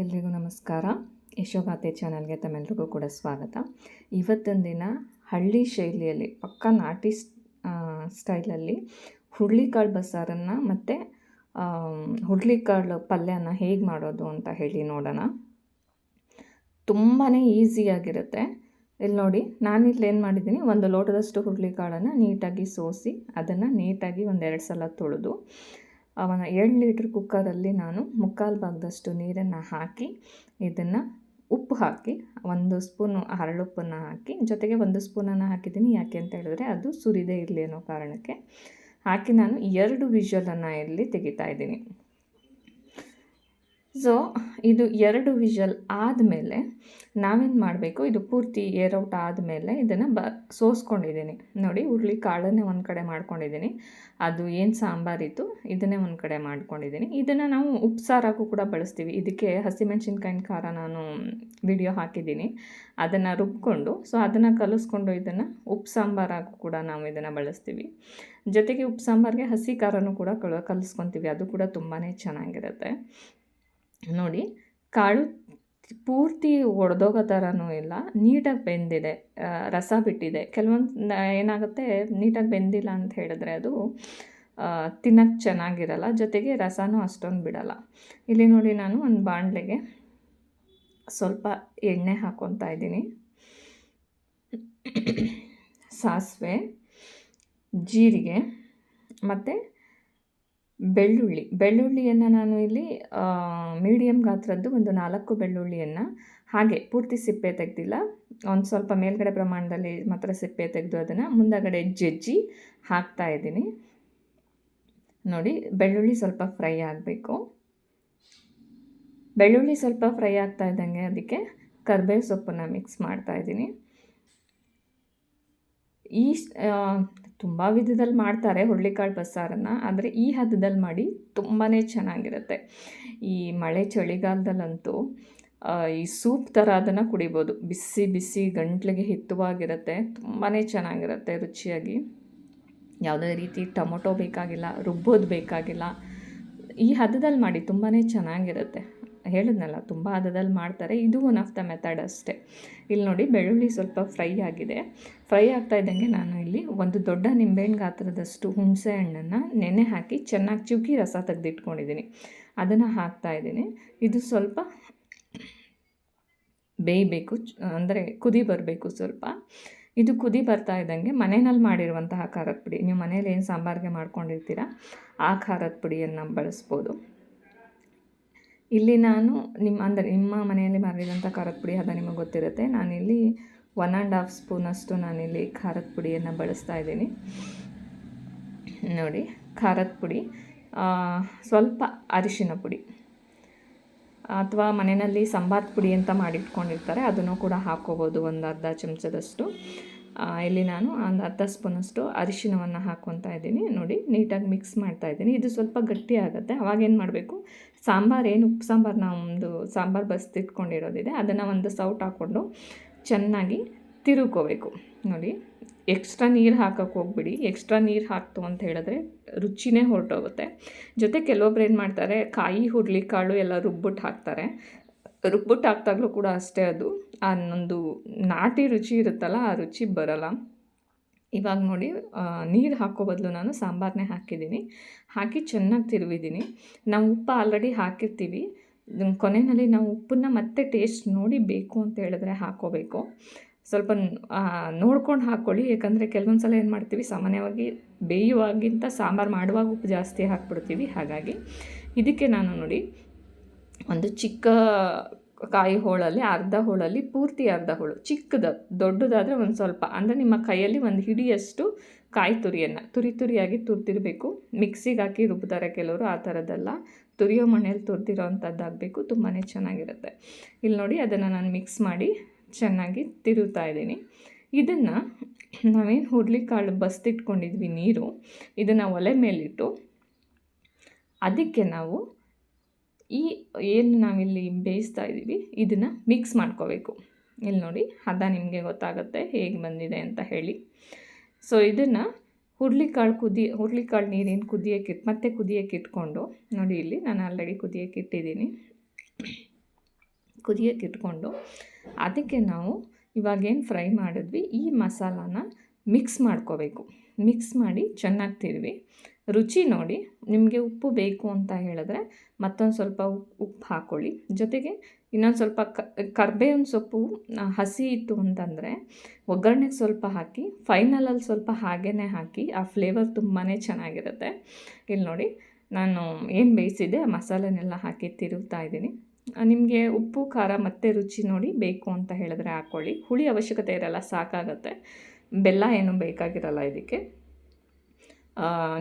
ಎಲ್ರಿಗೂ ನಮಸ್ಕಾರ. ಯಶೋಗಾತೆ ಚಾನಲ್ಗೆ ತಮ್ಮೆಲ್ರಿಗೂ ಕೂಡ ಸ್ವಾಗತ. ಇವತ್ತಿನ ದಿನ ಹಳ್ಳಿ ಶೈಲಿಯಲ್ಲಿ, ಪಕ್ಕ ನಾಟಿ ಸ್ಟೈಲಲ್ಲಿ ಹುರುಳಿಕಾಳು ಬಸ್ಸಾರನ್ನು ಮತ್ತು ಹುರುಳಿಕಾಳು ಪಲ್ಯನ ಹೇಗೆ ಮಾಡೋದು ಅಂತ ಹೇಳಿ ನೋಡೋಣ. ತುಂಬಾ ಈಸಿಯಾಗಿರುತ್ತೆ ಇಲ್ಲಿ ನೋಡಿ ನಾನಿಲ್ಲಿ ಏನು ಮಾಡಿದ್ದೀನಿ, ಒಂದು ಲೋಟದಷ್ಟು ಹುರುಳಿಕಾಳನ್ನು ನೀಟಾಗಿ ಸೋಸಿ, ಅದನ್ನು ನೀಟಾಗಿ ಒಂದೆರಡು ಸಲ ತೊಳೆದು ಅವನ ಎರಡು ಲೀಟ್ರ್ ಕುಕ್ಕರಲ್ಲಿ ನಾನು ಮುಕ್ಕಾಲು ಭಾಗದಷ್ಟು ನೀರನ್ನು ಹಾಕಿ, ಇದನ್ನು ಉಪ್ಪು ಹಾಕಿ, ಒಂದು ಸ್ಪೂನು ಹರಳುಪ್ಪನ್ನು ಹಾಕಿ, ಜೊತೆಗೆ ಒಂದು ಸ್ಪೂನನ್ನು ಹಾಕಿದ್ದೀನಿ. ಯಾಕೆ ಅಂತ ಹೇಳಿದ್ರೆ ಅದು ಸುರಿದೇ ಇರಲಿ ಅನ್ನೋ ಕಾರಣಕ್ಕೆ ಹಾಕಿ ನಾನು ಎರಡು ವಿಷಲನ್ನು ಇಲ್ಲಿ ತೆಗಿತಾ ಇದ್ದೀನಿ. ಸೊ ಇದು ಎರಡು ವಿಷಲ್ ಆದಮೇಲೆ ನಾವೇನು ಮಾಡಬೇಕು? ಇದು ಪೂರ್ತಿ ಏರೌಟ್ ಆದಮೇಲೆ ಇದನ್ನು ಬ ಸೋಸ್ಕೊಂಡಿದ್ದೀನಿ ನೋಡಿ, ಹುರುಳಿ ಕಾಳನ್ನೇ ಒಂದು ಕಡೆ ಮಾಡ್ಕೊಂಡಿದ್ದೀನಿ ಅದು ಏನು ಸಾಂಬಾರಿತ್ತು ಇದನ್ನೇ ಒಂದು ಕಡೆ ಮಾಡ್ಕೊಂಡಿದ್ದೀನಿ ಇದನ್ನು ನಾವು ಉಪ್ಸಾರಾಗೂ ಕೂಡ ಬಳಸ್ತೀವಿ. ಇದಕ್ಕೆ ಹಸಿಮೆಣ್ಸಿನ್ಕಾಯಿನ ಖಾರ ನಾನು ವಿಡಿಯೋ ಹಾಕಿದ್ದೀನಿ ಅದನ್ನು ರುಬ್ಕೊಂಡು ಸೊ ಅದನ್ನು ಕಲಿಸ್ಕೊಂಡು ಇದನ್ನು ಉಪ್ಪು ಸಾಂಬಾರಾಗೂ ಕೂಡ ನಾವು ಇದನ್ನು ಬಳಸ್ತೀವಿ. ಜೊತೆಗೆ ಉಪ್ಪು ಸಾಂಬಾರಿಗೆ ಹಸಿ ಖಾರನೂ ಕೂಡ ಕಲ ಕಲಿಸ್ಕೊತೀವಿ. ಅದು ಕೂಡ ತುಂಬಾ ಚೆನ್ನಾಗಿರುತ್ತೆ. ನೋಡಿ, ಕಾಳು ಪೂರ್ತಿ ಒಡೆದೋಗೋ ಥರನೂ ಇಲ್ಲ, ನೀಟಾಗಿ ಬೆಂದಿದೆ. ರಸ ಬಿಟ್ಟಿದೆ. ಕೆಲವೊಂದು ಏನಾಗುತ್ತೆ, ನೀಟಾಗಿ ಬೆಂದಿಲ್ಲ ಅಂತ ಹೇಳಿದ್ರೆ ಅದು ತಿನ್ನಕ್ಕೆ ಚೆನ್ನಾಗಿರಲ್ಲ, ಜೊತೆಗೆ ರಸನೂ ಅಷ್ಟೊಂದು ಬಿಡಲ್ಲ. ಇಲ್ಲಿ ನೋಡಿ ನಾನು ಒಂದು ಬಾಣಲೆಗೆ ಸ್ವಲ್ಪ ಎಣ್ಣೆ ಹಾಕ್ಕೊತಾ ಇದ್ದೀನಿ. ಸಾಸಿವೆ, ಜೀರಿಗೆ ಮತ್ತು ಬೆಳ್ಳುಳ್ಳಿ. ಬೆಳ್ಳುಳ್ಳಿಯನ್ನು ನಾನು ಇಲ್ಲಿ ಮೀಡಿಯಮ್ ಗಾತ್ರದ್ದು ಒಂದು ನಾಲ್ಕು ಬೆಳ್ಳುಳ್ಳಿಯನ್ನು ಹಾಗೆ ಪೂರ್ತಿ ಸಿಪ್ಪೆ ತೆಗೆದಿಲ್ಲ. ಒಂದು ಸ್ವಲ್ಪ ಮೇಲ್ಗಡೆ ಪ್ರಮಾಣದಲ್ಲಿ ಮಾತ್ರ ಸಿಪ್ಪೆ ತೆಗೆದು ಅದನ್ನು ಮುಂದಗಡೆ ಜಜ್ಜಿ ಹಾಕ್ತಾ ಇದ್ದೀನಿ. ನೋಡಿ, ಬೆಳ್ಳುಳ್ಳಿ ಸ್ವಲ್ಪ ಫ್ರೈ ಆಗಬೇಕು. ಬೆಳ್ಳುಳ್ಳಿ ಸ್ವಲ್ಪ ಫ್ರೈ ಆಗ್ತಾ ಇದ್ದಂಗೆ ಅದಕ್ಕೆ ಕರ್ಬೇವು ಸೊಪ್ಪನ್ನು ಮಿಕ್ಸ್ ಮಾಡ್ತಾ ಇದ್ದೀನಿ. ಈ ತುಂಬ ವಿಧದಲ್ಲಿ ಮಾಡ್ತಾರೆ ಹುರುಳಿಕಾಳು ಬಸ್ಸಾರನ್ನು, ಆದರೆ ಈ ಹದದಲ್ಲಿ ಮಾಡಿ ತುಂಬಾ ಚೆನ್ನಾಗಿರುತ್ತೆ. ಈ ಮಳೆ ಚಳಿಗಾಲದಲ್ಲಂತೂ ಈ ಸೂಪ್ ಥರ ಅದನ್ನು ಕುಡಿಬೋದು. ಬಿಸಿ ಬಿಸಿ ಗಂಟ್ಲಿಗೆ ಹಿತ್ತುವಾಗಿರುತ್ತೆ ತುಂಬಾ ಚೆನ್ನಾಗಿರುತ್ತೆ ರುಚಿಯಾಗಿ. ಯಾವುದೇ ರೀತಿ ಟೊಮೊಟೊ ಬೇಕಾಗಿಲ್ಲ, ರುಬ್ಬೋದು ಬೇಕಾಗಿಲ್ಲ, ಈ ಹದದಲ್ಲಿ ಮಾಡಿ ತುಂಬಾ ಚೆನ್ನಾಗಿರುತ್ತೆ. ಹೇಳಿದ್ನಲ್ಲ, ತುಂಬ ಹದದಲ್ಲಿ ಮಾಡ್ತಾರೆ. ಇದು ಒನ್ ಆಫ್ ದ ಮೆಥಡ್ ಅಷ್ಟೇ. ಇಲ್ಲಿ ನೋಡಿ ಬೆಳ್ಳುಳ್ಳಿ ಸ್ವಲ್ಪ ಫ್ರೈ ಆಗಿದೆ. ಫ್ರೈ ಆಗ್ತಾ ಇದ್ದಂಗೆ ನಾನು ಇಲ್ಲಿ ಒಂದು ದೊಡ್ಡ ನಿಂಬೆಹಣ್ಣು ಗಾತ್ರದಷ್ಟು ಹುಣಸೆ ಹಣ್ಣನ್ನು ನೆನೆ ಹಾಕಿ ಚೆನ್ನಾಗಿ ಚುಕ್ಕಿ ರಸ ತೆಗೆದಿಟ್ಕೊಂಡಿದ್ದೀನಿ. ಅದನ್ನು ಹಾಕ್ತಾ ಇದ್ದೀನಿ. ಇದು ಸ್ವಲ್ಪ ಬೇಯಬೇಕು ಅಂದರೆ ಕುದಿ ಬರಬೇಕು ಸ್ವಲ್ಪ. ಇದು ಕುದಿ ಬರ್ತಾ ಇದ್ದಂಗೆ ಮನೆಯಲ್ಲಿ ಮಾಡಿರುವಂತಹ ಖಾರದ ಪುಡಿ. ನೀವು ಮನೇಲಿ ಏನು ಸಾಂಬಾರಿಗೆ ಮಾಡ್ಕೊಂಡಿರ್ತೀರ, ಆ ಖಾರದ ಪುಡಿಯನ್ನು ಬಳಸ್ಬೋದು. ಇಲ್ಲಿ ನಾನು ನಿಮ್ಮ ಅಂದರೆ ನಿಮ್ಮ ಮನೆಯಲ್ಲಿ ಮಾಡಿದಂಥ ಖಾರದ ಪುಡಿ ಅದು ನಿಮಗೆ ಗೊತ್ತಿರುತ್ತೆ. ನಾನಿಲ್ಲಿ ಒನ್ ಆ್ಯಂಡ್ ಹಾಫ್ ಸ್ಪೂನಷ್ಟು ನಾನಿಲ್ಲಿ ಖಾರದ ಪುಡಿಯನ್ನು ಬಳಸ್ತಾ ಇದ್ದೀನಿ. ನೋಡಿ, ಖಾರದ ಪುಡಿ ಸ್ವಲ್ಪ ಅರಿಶಿನ ಪುಡಿ ಅಥವಾ ಮನೆಯಲ್ಲಿ ಸಂಬಾರದ ಪುಡಿ ಅಂತ ಮಾಡಿಟ್ಕೊಂಡಿರ್ತಾರೆ. ಅದನ್ನು ಕೂಡ ಹಾಕ್ಕೋಬೋದು ಒಂದು ಅರ್ಧ ಚಮಚದಷ್ಟು. ಇಲ್ಲಿ ನಾನು ಒಂದು ಅರ್ಧ ಸ್ಪೂನಷ್ಟು ಅರಿಶಿನವನ್ನು ಹಾಕ್ಕೊತಾ ಇದ್ದೀನಿ. ನೋಡಿ, ನೀಟಾಗಿ ಮಿಕ್ಸ್ ಮಾಡ್ತಾ ಇದ್ದೀನಿ. ಇದು ಸ್ವಲ್ಪ ಗಟ್ಟಿ ಆಗುತ್ತೆ. ಅವಾಗೇನು ಮಾಡಬೇಕು? ಸಾಂಬಾರು ಏನು ಉಪ್ಪು ಸಾಂಬಾರು ನಮ್ಮದು ಸಾಂಬಾರು ಬಸ್ತಿಟ್ಕೊಂಡಿರೋದಿದೆ ಅದನ್ನು ಒಂದು ಸೌಟ್ ಹಾಕ್ಕೊಂಡು ಚೆನ್ನಾಗಿ ತಿರುಕೋಬೇಕು ನೋಡಿ, ಎಕ್ಸ್ಟ್ರಾ ನೀರು ಹಾಕೋಕ್ಕೆ ಹೋಗ್ಬಿಡಿ. ಎಕ್ಸ್ಟ್ರಾ ನೀರು ಹಾಕ್ತು ಅಂತ ಹೇಳಿದ್ರೆ ರುಚಿನೇ ಹೊರಟೋಗುತ್ತೆ. ಜೊತೆ ಕೆಲವೊಬ್ರು ಏನು ಮಾಡ್ತಾರೆ, ಕಾಯಿ, ಹುರುಳಿಕಾಳು ಎಲ್ಲ ರುಬ್ಬಿಟ್ಟು ಹಾಕ್ತಾರೆ. ರುಬ್ಬಿಟ್ಟು ಹಾಕ್ದಾಗಲೂ ಕೂಡ ಅಷ್ಟೇ ಅದು. ಆ ನಾಟಿ ರುಚಿ ಇರುತ್ತಲ್ಲ, ಆ ರುಚಿ ಬರಲ್ಲ. ಇವಾಗ ನೋಡಿ ನೀರು ಹಾಕೋ ಬದಲು ನಾನು ಸಾಂಬಾರನ್ನೇ ಹಾಕಿದ್ದೀನಿ. ಹಾಕಿ ಚೆನ್ನಾಗಿ ತಿರುವಿದ್ದೀನಿ. ನಾವು ಉಪ್ಪು ಆಲ್ರೆಡಿ ಹಾಕಿರ್ತೀವಿ. ಕೊನೆಯಲ್ಲಿ ನಾವು ಉಪ್ಪನ್ನ ಮತ್ತೆ ಟೇಸ್ಟ್ ನೋಡಿ ಬೇಕು ಅಂತ ಹೇಳಿದ್ರೆ ಹಾಕೋಬೇಕು. ಸ್ವಲ್ಪ ನೋಡ್ಕೊಂಡು ಹಾಕ್ಕೊಳ್ಳಿ ಯಾಕಂದರೆ ಕೆಲವೊಂದು ಸಲ ಏನು ಮಾಡ್ತೀವಿ, ಸಾಮಾನ್ಯವಾಗಿ ಬೇಯುವಾಗಿಂತ ಸಾಂಬಾರು ಮಾಡುವಾಗ ಉಪ್ಪು ಜಾಸ್ತಿ ಹಾಕ್ಬಿಡ್ತೀವಿ. ಹಾಗಾಗಿ, ಇದಕ್ಕೆ ನಾನು ನೋಡಿ ಒಂದು ಚಿಕ್ಕ ಕಾಯಿ ಹೋಳಲ್ಲಿ, ಅರ್ಧ ಹೋಳಲ್ಲಿ ಪೂರ್ತಿ ಅರ್ಧ ಹೋಳು. ಚಿಕ್ಕದು, ದೊಡ್ಡದಾದರೆ ಒಂದು ಸ್ವಲ್ಪ. ಅಂದರೆ ನಿಮ್ಮ ಕೈಯಲ್ಲಿ ಒಂದು ಹಿಡಿಯಷ್ಟು ಕಾಯಿ ತುರಿಯನ್ನು. ತುರಿ ತುರಿಯಾಗಿ ತುರ್ತಿರಬೇಕು ಮಿಕ್ಸಿಗೆ ಹಾಕಿ ರುಬ್ತಾರೆ ಕೆಲವರು ಆ ಥರದ್ದೆಲ್ಲ. ತುರಿಯೋ ಮಣೆಯಲ್ಲಿ ತುರ್ತಿರೋ ಅಂಥದ್ದಾಗಬೇಕು ತುಂಬಾ ಚೆನ್ನಾಗಿರುತ್ತೆ. ಇಲ್ಲಿ ನೋಡಿ, ಅದನ್ನು ನಾನು ಮಿಕ್ಸ್ ಮಾಡಿ ಚೆನ್ನಾಗಿ ತಿರುಗ್ತಾ ಇದ್ದೀನಿ. ಇದನ್ನು ನಾವೇನು ಹುರುಳಿಕಾಳು ಬಸ್ತಿಟ್ಕೊಂಡಿದ್ವಿ ನೀರು, ಇದನ್ನು ಒಲೆ ಮೇಲಿಟ್ಟು, ಅದಕ್ಕೆ ನಾವು ಈ ಏನು ನಾವಿಲ್ಲಿ ಬೇಯಿಸ್ತಾ ಇದ್ದೀವಿ, ಇದನ್ನು ಮಿಕ್ಸ್ ಮಾಡ್ಕೋಬೇಕು. ಇಲ್ಲಿ ನೋಡಿ, ಹದ ನಿಮಗೆ ಗೊತ್ತಾಗುತ್ತೆ ಹೇಗೆ ಬಂದಿದೆ ಅಂತ ಹೇಳಿ. ಸೊ ಇದನ್ನು ಹುರುಳಿಕಾಳು ಕುದಿ, ಹುರುಳಿಕಾಳು ನೀರೇನು ಕುದಿಯೋಕ್ಕೆ ಮತ್ತೆ ಕುದಿಯೋಕ್ಕೆ ಇಟ್ಕೊಂಡು, ನೋಡಿ ಇಲ್ಲಿ ನಾನು ಆಲ್ರೆಡಿ ಕುದಿಯೋಕ್ಕೆ ಇಟ್ಟಿದ್ದೀನಿ. ಕುದಿಯೋಕ್ಕೆ ಇಟ್ಕೊಂಡು, ಅದಕ್ಕೆ ನಾವು ಇವಾಗೇನು ಫ್ರೈ ಮಾಡಿದ್ವಿ, ಈ ಮಸಾಲಾನ ಮಿಕ್ಸ್ ಮಾಡ್ಕೋಬೇಕು. ಮಿಕ್ಸ್ ಮಾಡಿ ಚೆನ್ನಾಗಿ ತಿರುವಿ. ರುಚಿ ನೋಡಿ, ನಿಮಗೆ ಉಪ್ಪು ಬೇಕು ಅಂತ ಹೇಳಿದ್ರೆ ಮತ್ತೊಂದು ಸ್ವಲ್ಪ ಉಪ್ಪು ಹಾಕ್ಕೊಳ್ಳಿ ಜೊತೆಗೆ ಇನ್ನೊಂದು ಸ್ವಲ್ಪ ಕರ್ಬೇವಿನ ಸೊಪ್ಪು ಹಸಿ ಇತ್ತು ಅಂತಂದರೆ ಒಗ್ಗರಣೆಗೆ ಸ್ವಲ್ಪ ಹಾಕಿ ಫೈನಲಲ್ಲಿ ಸ್ವಲ್ಪ ಹಾಗೇ ಹಾಕಿ, ಆ ಫ್ಲೇವರ್ ತುಂಬಾ ಚೆನ್ನಾಗಿರುತ್ತೆ. ಇಲ್ಲಿ ನೋಡಿ, ನಾನು ಏನು ಬೇಯಿಸಿದೆ ಆ ಮಸಾಲೆನೆಲ್ಲ ಹಾಕಿ ತಿರುಗ್ತಾ ಇದ್ದೀನಿ. ನಿಮಗೆ ಉಪ್ಪು, ಖಾರ ಮತ್ತು ರುಚಿ ನೋಡಿ ಬೇಕು ಅಂತ ಹೇಳಿದ್ರೆ ಹಾಕ್ಕೊಳ್ಳಿ ಹುಳಿ ಅವಶ್ಯಕತೆ ಇರಲ್ಲ, ಸಾಕಾಗತ್ತೆ. ಬೆಲ್ಲ ಏನು ಬೇಕಾಗಿರಲ್ಲ ಇದಕ್ಕೆ.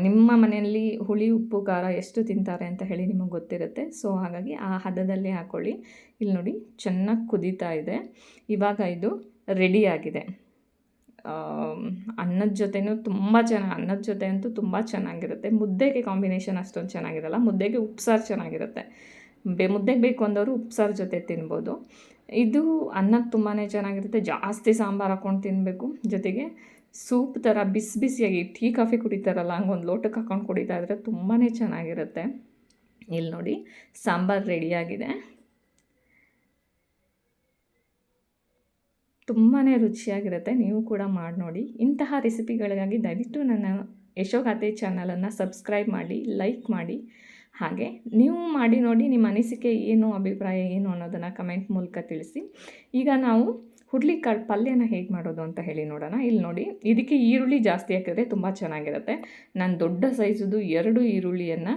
ನಿಮ್ಮ ಮನೆಯಲ್ಲಿ ಹುಳಿ, ಉಪ್ಪು, ಖಾರ ಎಷ್ಟು ತಿಂತಾರೆ ಅಂತ ಹೇಳಿ ನಿಮಗೆ ಗೊತ್ತಿರುತ್ತೆ. ಸೊ ಹಾಗಾಗಿ ಆ ಹದದಲ್ಲಿ ಹಾಕ್ಕೊಳ್ಳಿ ಇಲ್ಲಿ ನೋಡಿ, ಚೆನ್ನಾಗಿ ಕುದೀತಾ ಇದೆ. ಇವಾಗ ಇದು ರೆಡಿಯಾಗಿದೆ ಅನ್ನದ ಜೊತೆನೂ ತುಂಬ ಚೆನ್ನಾಗಿ, ಅನ್ನದ ಜೊತೆ ಅಂತೂ ತುಂಬ ಚೆನ್ನಾಗಿರುತ್ತೆ. ಮುದ್ದೆಗೆ ಕಾಂಬಿನೇಷನ್ ಅಷ್ಟೊಂದು ಚೆನ್ನಾಗಿರಲ್ಲ. ಮುದ್ದೆಗೆ ಉಪ್ಸಾರು ಚೆನ್ನಾಗಿರುತ್ತೆ. ಬೆ, ಮುದ್ದೆಗೆ ಬೇಕು ಅಂದವರು ಉಪ್ಸಾರು ಜೊತೆ ತಿನ್ಬೋದು. ಇದು ಅನ್ನಕ್ಕೆ ತುಂಬಾ ಚೆನ್ನಾಗಿರುತ್ತೆ. ಜಾಸ್ತಿ ಸಾಂಬಾರು ಹಾಕ್ಕೊಂಡು ತಿನ್ನಬೇಕು ಜೊತೆಗೆ ಸೂಪ್ ಥರ ಬಿಸಿ ಬಿಸಿಯಾಗಿ ಟೀ, ಕಾಫಿ ಕುಡಿತಾರಲ್ಲ, ಹಂಗೊಂದು ಲೋಟಕ್ಕೆ ಹಾಕೊಂಡು ಕುಡಿತಾ ಇದ್ರೆ ತುಂಬಾ ಚೆನ್ನಾಗಿರುತ್ತೆ. ಇಲ್ಲಿ ನೋಡಿ, ಸಾಂಬಾರು ರೆಡಿಯಾಗಿದೆ ತುಂಬಾ ರುಚಿಯಾಗಿರುತ್ತೆ, ನೀವು ಕೂಡ ಮಾಡಿ ನೋಡಿ. ಇಂತಹ ರೆಸಿಪಿಗಳಿಗಾಗಿ ದಯವಿಟ್ಟು ನನ್ನ ಯಶೋಗಾತೆ ಚಾನಲನ್ನು ಸಬ್ಸ್ಕ್ರೈಬ್ ಮಾಡಿ, ಲೈಕ್ ಮಾಡಿ. ಹಾಗೆ ನೀವು ಮಾಡಿ ನೋಡಿ ನಿಮ್ಮ ಅನಿಸಿಕೆ ಏನು, ಅಭಿಪ್ರಾಯ ಏನು ಅನ್ನೋದನ್ನು ಕಮೆಂಟ್ ಮೂಲಕ ತಿಳಿಸಿ. ಈಗ ನಾವು ಹುರ್ಲಿಕಾಳು ಪಲ್ಯನ ಹೇಗೆ ಮಾಡೋದು ಅಂತ ಹೇಳಿ ನೋಡೋಣ. ಇಲ್ಲಿ ನೋಡಿ, ಇದಕ್ಕೆ ಈರುಳ್ಳಿ ಜಾಸ್ತಿ ಹಾಕಿದ್ರೆ ತುಂಬ ಚೆನ್ನಾಗಿರುತ್ತೆ. ನಾನು ದೊಡ್ಡ ಸೈಜದು ಎರಡು ಈರುಳ್ಳಿಯನ್ನು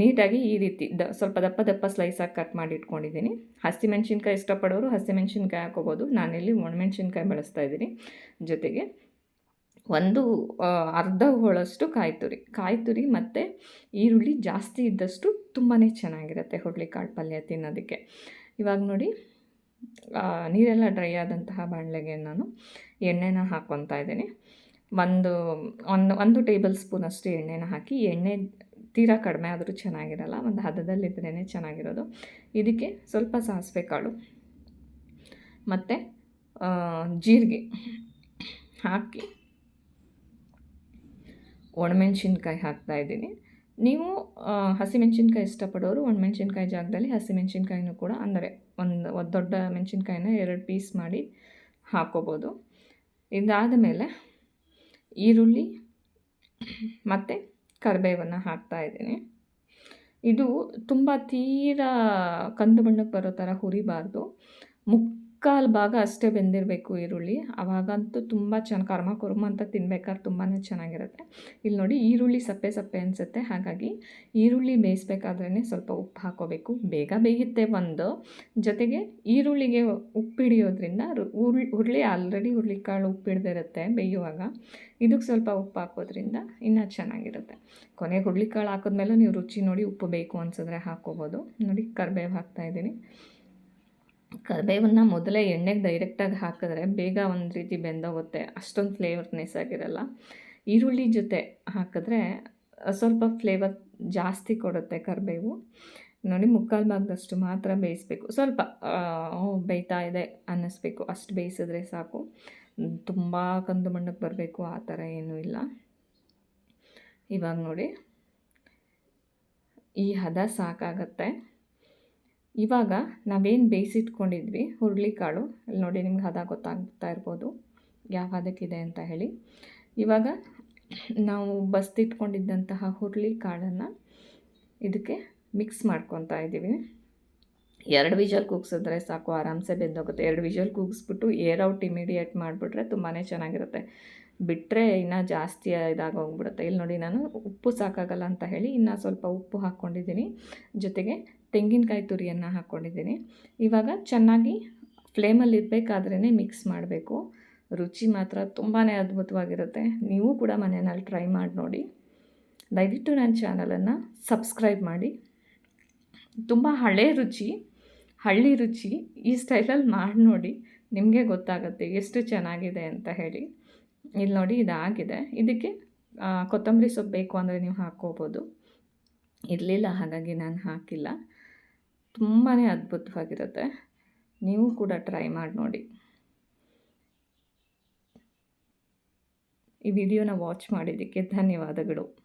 ನೀಟಾಗಿ ಈ ರೀತಿ ದ, ಸ್ವಲ್ಪ ದಪ್ಪ ದಪ್ಪ ಸ್ಲೈಸಾಗಿ ಕಟ್ ಮಾಡಿ ಇಟ್ಕೊಂಡಿದ್ದೀನಿ. ಹಸಿಮೆಣ್ಸಿನ್ಕಾಯಿ ಇಷ್ಟಪಡೋರು ಹಸಿಮೆಣ್ಸಿನ್ಕಾಯಿ ಹಾಕೋಬೋದು. ನಾನಿಲ್ಲಿ ಒಣಮೆಣ್ಸಿನ್ಕಾಯಿ ಬಳಸ್ತಾ ಇದ್ದೀನಿ. ಜೊತೆಗೆ ಒಂದು ಅರ್ಧ ಹೋಳಷ್ಟು ಕಾಯಿ ತುರಿ ಕಾಯಿ ತುರಿ ಮತ್ತು ಈರುಳ್ಳಿ ಜಾಸ್ತಿ ಇದ್ದಷ್ಟು ತುಂಬಾ ಚೆನ್ನಾಗಿರುತ್ತೆ ಹುರುಳಿಕಾಳು ಪಲ್ಯ ತಿನ್ನೋದಕ್ಕೆ. ಇವಾಗ ನೋಡಿ ನೀರೆಲ್ಲ ಡ್ರೈ ಆದಂತಹ ಬಾಣಲೆಗೆ ನಾನು ಎಣ್ಣೆನ ಹಾಕ್ಕೊತಾ ಇದ್ದೀನಿ. ಒಂದು ಒಂದು ಒಂದು ಟೇಬಲ್ ಸ್ಪೂನ್ ಅಷ್ಟು ಎಣ್ಣೆನ ಹಾಕಿ, ಎಣ್ಣೆ ತೀರಾ ಕಡಿಮೆ ಆದರೂ ಚೆನ್ನಾಗಿರಲ್ಲ, ಒಂದು ಹದದಲ್ಲಿದ್ರೇ ಚೆನ್ನಾಗಿರೋದು. ಇದಕ್ಕೆ ಸ್ವಲ್ಪ ಸಾಸಿವೆ ಕಾಳು ಮತ್ತು ಜೀರಿಗೆ ಹಾಕಿ ಒಣಮೆಣ್ಸಿನ್ಕಾಯಿ ಹಾಕ್ತಾಯಿದ್ದೀನಿ ನೀವು ಹಸಿಮೆಣ್ಸಿನ್ಕಾಯಿ ಇಷ್ಟಪಡೋರು ಒಂದು ಮೆಣಸಿನ್ಕಾಯಿ ಜಾಗದಲ್ಲಿ ಹಸಿಮೆಣ್ಸಿನ್ಕಾಯಿನೂ ಕೂಡ ಅಂದರೆ ಒಂದು ಒಂದು ದೊಡ್ಡ ಮೆಣಸಿನ್ಕಾಯಿನ ಎರಡು ಪೀಸ್ ಮಾಡಿ ಹಾಕೋಬೋದು ಇದಾದ ಮೇಲೆ ಈರುಳ್ಳಿ ಮತ್ತು ಕರಿಬೇವನ್ನು ಹಾಕ್ತಾಯಿದ್ದೀನಿ ಇದು ತುಂಬ ತೀರಾ ಕಂದು ಬಣ್ಣಕ್ಕೆ ಬರೋ ಥರ ಹುರಿಬಾರ್ದು. ಮುಕ್ ಮುಕ್ಕಾಲು ಭಾಗ ಅಷ್ಟೇ ಬೆಂದಿರಬೇಕು ಈರುಳ್ಳಿ. ಅವಾಗಂತೂ ತುಂಬ ಚೆನ್ನಾಗಿ ಕರ್ಮ ಕುರ್ಮ ಅಂತ ತಿನ್ಬೇಕಾದ್ರೆ ತುಂಬಾ ಚೆನ್ನಾಗಿರುತ್ತೆ. ಇಲ್ಲಿ ನೋಡಿ ಈರುಳ್ಳಿ ಸಪ್ಪೆ ಸಪ್ಪೆ ಅನಿಸುತ್ತೆ. ಹಾಗಾಗಿ ಈರುಳ್ಳಿ ಬೇಯಿಸ್ಬೇಕಾದ್ರೇ ಸ್ವಲ್ಪ ಉಪ್ಪು ಹಾಕೋಬೇಕು. ಬೇಗ ಬೇಯುತ್ತೆ ಒಂದು. ಜೊತೆಗೆ ಈರುಳ್ಳಿಗೆ ಉಪ್ಪು ಹಿಡಿಯೋದ್ರಿಂದ ಉರುಳಿ ಹುರುಳಿ ಆಲ್ರೆಡಿ ಉಪ್ಪು ಹಿಡ್ದಿರುತ್ತೆ ಬೇಯುವಾಗ. ಇದಕ್ಕೆ ಸ್ವಲ್ಪ ಉಪ್ಪು ಹಾಕೋದ್ರಿಂದ ಇನ್ನೂ ಚೆನ್ನಾಗಿರುತ್ತೆ. ಕೊನೆಗೆ ಹುರುಳಿಕಾಳು ಹಾಕಿದ್ಮೇಲೆ ನೀವು ರುಚಿ ನೋಡಿ ಉಪ್ಪು ಬೇಕು ಅನ್ಸಿದ್ರೆ ಹಾಕ್ಕೋಬೋದು ನೋಡಿ ಕರ್ಬೇವು ಹಾಕ್ತಾಯಿದ್ದೀನಿ ಕರಿಬೇವನ್ನ ಮೊದಲೇ ಎಣ್ಣೆಗೆ ಡೈರೆಕ್ಟಾಗಿ ಹಾಕಿದ್ರೆ ಬೇಗ ಒಂದು ರೀತಿ ಬೆಂದೋಗುತ್ತೆ. ಅಷ್ಟೊಂದು ಫ್ಲೇವರ್ನೆಸ್ ಆಗಿರಲ್ಲ. ಈರುಳ್ಳಿ ಜೊತೆ ಹಾಕಿದ್ರೆ ಸ್ವಲ್ಪ ಫ್ಲೇವರ್ ಜಾಸ್ತಿ ಕೊಡುತ್ತೆ ಕರಿಬೇವು. ನೋಡಿ ಮುಕ್ಕಾಲು ಭಾಗದಷ್ಟು ಮಾತ್ರ ಬೇಯಿಸ್ಬೇಕು. ಸ್ವಲ್ಪ ಬೇಯ್ತಾ ಇದೆ ಅನ್ನಿಸ್ಬೇಕು. ಅಷ್ಟು ಬೇಯಿಸಿದ್ರೆ ಸಾಕು. ತುಂಬ ಕಂದು ಮಣ್ಣಕ್ಕೆ ಬರಬೇಕು, ಆ ಥರ ಏನೂ ಇಲ್ಲ. ಇವಾಗ ನೋಡಿ. ಈ ಹದ ಸಾಕಾಗತ್ತೆ. ಇವಾಗ ನಾವೇನು ಬೇಯಿಸಿಟ್ಕೊಂಡಿದ್ವಿ? ಹುರುಳಿಕಾಳು. ಇಲ್ಲಿ ನೋಡಿ ನಿಮ್ಗೆ ಹದ ಗೊತ್ತಾಗ್ತಾ ಇರ್ಬೋದು. ಯಾವ ಹದಕ್ಕಿದೆ ಅಂತ ಹೇಳಿ. ಇವಾಗ ನಾವು ಬಸ್ತಿಟ್ಕೊಂಡಿದ್ದಂತಹ ಹುರುಳಿ ಕಾಳನ್ನು ಇದಕ್ಕೆ ಮಿಕ್ಸ್ ಮಾಡ್ಕೊತಾ ಇದ್ದೀವಿ. ಎರಡು ವಿಜಲ್ ಕೂಗ್ಸಿದ್ರೆ ಸಾಕು, ಆರಾಮ್ಸೆ ಬೆಂದೋಗುತ್ತೆ. ಎರಡು ವಿಜಲ್ ಕೂಗಿಸ್ಬಿಟ್ಟು ಏರ್ ಔಟ್ ಇಮಿಡಿಯೇಟ್ ಮಾಡಿಬಿಟ್ರೆ ತುಂಬಾ ಚೆನ್ನಾಗಿರುತ್ತೆ. ಬಿಟ್ಟರೆ ಇನ್ನೂ ಜಾಸ್ತಿ ಇದಾಗೋಗ್ಬಿಡುತ್ತೆ ಇಲ್ಲಿ ನೋಡಿ ನಾನು ಉಪ್ಪು ಸಾಕಾಗಲ್ಲ ಅಂತ ಹೇಳಿ ಇನ್ನೂ ಸ್ವಲ್ಪ ಉಪ್ಪು ಹಾಕ್ಕೊಂಡಿದ್ದೀನಿ. ಜೊತೆಗೆ ತೆಂಗಿನಕಾಯಿ ತುರಿಯನ್ನು ಹಾಕ್ಕೊಂಡಿದ್ದೀನಿ ಇವಾಗ ಚೆನ್ನಾಗಿ ಫ್ಲೇಮಲ್ಲಿ ಇರಬೇಕಾದ್ರೇ ಮಿಕ್ಸ್ ಮಾಡಬೇಕು. ರುಚಿ ಮಾತ್ರ ತುಂಬಾ ಅದ್ಭುತವಾಗಿರುತ್ತೆ. ನೀವು ಕೂಡ ಮನೆಯಲ್ಲಿ ಟ್ರೈ ಮಾಡಿ ನೋಡಿ. ದಯವಿಟ್ಟು ನನ್ನ ಚಾನಲನ್ನು ಸಬ್ಸ್ಕ್ರೈಬ್ ಮಾಡಿ. ತುಂಬ ಹಳೆ ರುಚಿ, ಹಳ್ಳಿ ರುಚಿ ಈ ಸ್ಟೈಲಲ್ಲಿ ಮಾಡಿ ನೋಡಿ. ನಿಮಗೆ ಗೊತ್ತಾಗುತ್ತೆ ಎಷ್ಟು ಚೆನ್ನಾಗಿದೆ ಅಂತ ಹೇಳಿ. ಇಲ್ಲಿ ನೋಡಿ ಇದಾಗಿದೆ. ಇದಕ್ಕೆ ಕೊತ್ತಂಬರಿ ಸೊಪ್ಪು ಬೇಕು ಅಂದರೆ ನೀವು ಹಾಕ್ಕೋಬೋದು. ಇರಲಿಲ್ಲ ಹಾಗಾಗಿ ನಾನು ಹಾಕಿಲ್ಲ. ತುಂಬಾ ಅದ್ಭುತವಾಗಿರುತ್ತೆ. ನೀವು ಕೂಡ ಟ್ರೈ ಮಾಡಿ ನೋಡಿ. ಈ ವಿಡಿಯೋನ ವಾಚ್ ಮಾಡಿದ್ದಕ್ಕೆ ಧನ್ಯವಾದಗಳು.